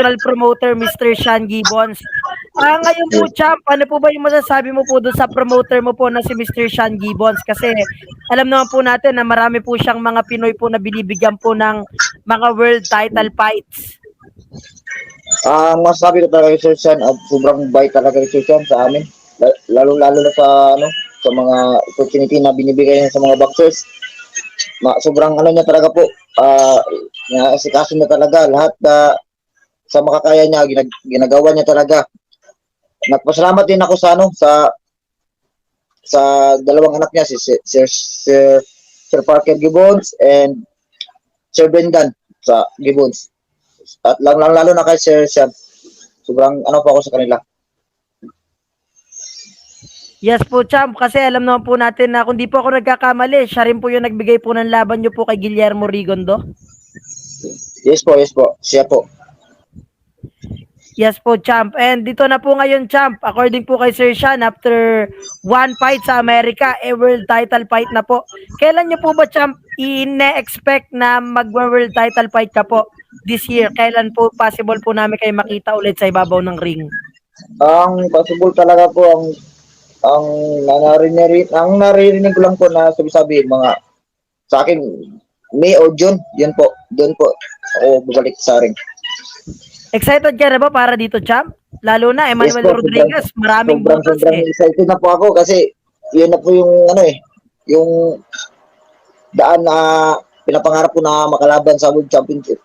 national promoter Mr. Sean Gibbons. Ah, ngayon po, champ, ano po ba yung masasabi mo po doon sa promoter mo po na si Mr. Sean Gibbons? Kasi alam naman po natin na marami po siyang mga Pinoy po na binibigyan po ng mga world title fights. Ah, masasabi ko talaga kay Sir Sean, at sobrang bait talaga kay Sir Sean sa amin. La- Lalo-lalo na sa ano, sa mga opportunity na binibigay niya sa mga boxers. Ma, sobrang ano niya talaga po. Ah, uh, asikaso niya talaga lahat na sa makakaya niya ginag- ginagawa niya talaga. Nagpasalamat din ako sa ano sa sa dalawang anak niya si Sir Sir, Sir, Sir Parker Gibbons and Sir Brendan sa Gibbons. At lang, lang lalo na kay Sir Sean. Sobrang ano po ako sa kanila. Yes po, champ. Kasi alam naman po natin na kung di po ako nagkakamali, siya rin po yung nagbigay po ng laban niyo po kay Guillermo Rigondo. Yes po, yes po. Siya po. Yes po, champ. And dito na po ngayon, champ. According po kay Sir Sean, after one fight sa Amerika, a world title fight na po. Kailan niyo po ba, champ, ine-expect na mag-world title fight ka po this year? Kailan po possible po namin kayo makita ulit sa ibabaw ng ring? Ang possible talaga po ang ang naririnig, ang naririnig ko lang po na sabi-sabi mga sa akin May or June, yun po. Doon po ako bumalik sa ring. Excited ka na ba para dito, champ? Lalo na, Emmanuel Yes po, Rodriguez, maraming Sobrang, botas sobrang eh. excited na po ako kasi yun na po yung ano eh, yung daan na pinapangarap ko na makalaban sa World Championship.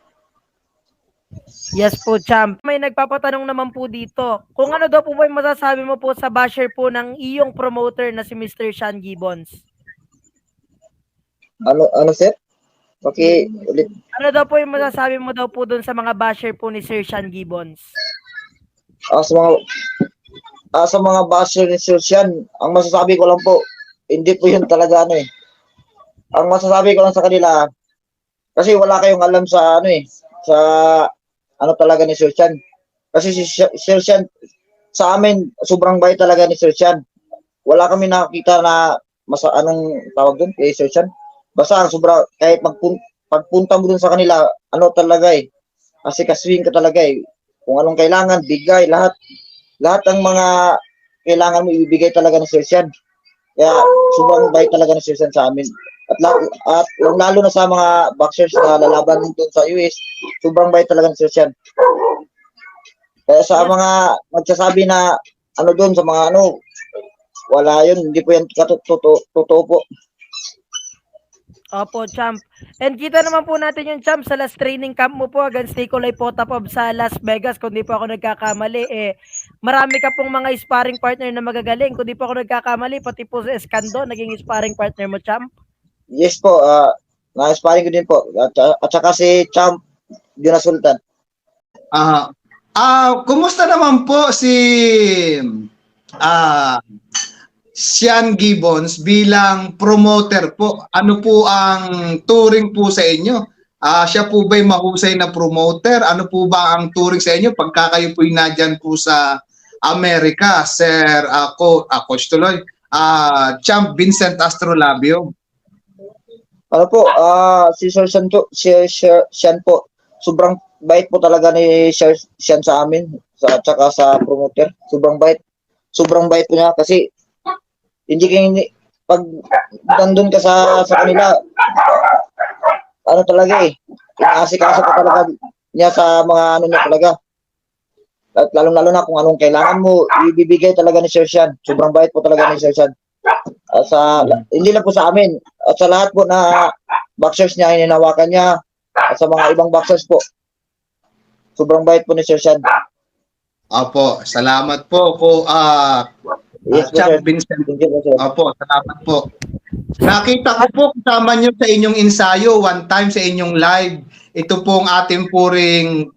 Yes po, champ. May nagpapatanong naman po dito. Kung ano daw po ba yung masasabi mo po sa basher po ng iyong promoter na si Mr. Sean Gibbons? Ano, ano sir? Okay, ulit. Ano daw po yung masasabi mo daw po doon sa mga basher po ni Sir Sean Gibbons? Ah, sa mga ah, sa mga basher ni Sir Sean, ang masasabi ko lang po, hindi po yun talaga ano eh. Ang masasabi ko lang sa kanila, kasi wala kayong alam sa ano eh, sa ano talaga ni Sir Sean. Kasi si Sir- Sean, sa amin, sobrang bait talaga ni Sir Sean. Wala kami nakakita na masa anong tawag doon kay Sir Sean. Basta ang sobra, kahit magpun, pagpunta mo dun sa kanila, ano talaga eh, kasi kaswing ka talaga eh. Kung anong kailangan, bigay, lahat. Lahat ng mga kailangan mo ibibigay talaga ni Sir. Kaya sobrang bait talaga ni Sir sa amin. At, at lalo na sa mga boxers na lalaban dun sa US, sobrang bait talaga ni Sir. Kaya sa mga magsasabi na ano doon sa mga ano, wala yun, hindi po yan totoo po. Opo, champ. And kita naman po natin yung champ sa last training camp mo po against Nikolay Potapov sa Las Vegas. Kung di po ako nagkakamali, eh, marami ka pong mga sparring partner na magagaling. Kung di po ako nagkakamali, pati po sa Escando, naging sparring partner mo, champ. Yes po, ah na-sparring ko din po. At, at saka si Champ Dina Sultan. Ah, ah, kumusta naman po si ah Sean Gibbons bilang promoter po? Ano po ang touring po sa inyo? Ah, siya po ba'y mahusay na promoter? Ano po ba ang touring sa inyo pagka kayo po'y nandyan po sa Amerika, Sir ah, Co- ah, Coach Tuloy, ah, Champ Vincent Astrolabio? Ano po, ah si Sir Sean, po, si Sir Sean po, sobrang bait po talaga ni Sir Sean sa amin, sa, at saka sa promoter. Sobrang bait. Sobrang bait po niya kasi hindi kayo, hindi- pag nandun ka sa, sa kanila, ano talaga eh, inaasikaso ka talaga niya sa mga ano niya talaga. At lalong-lalo na kung anong kailangan mo, ibibigay talaga ni Sir Sean. Sobrang bait po talaga ni Sir Sean. At sa, hindi lang po sa amin, at sa lahat po na boxers niya, hininawakan niya, at sa mga ibang boxers po. Sobrang bait po ni Sir Sean. Opo, salamat po po ah Yes po, Champ sir. Vincent. Opo, salamat po. Nakita ko po kasama nyo sa inyong ensayo one time sa inyong live. Ito pong ating puring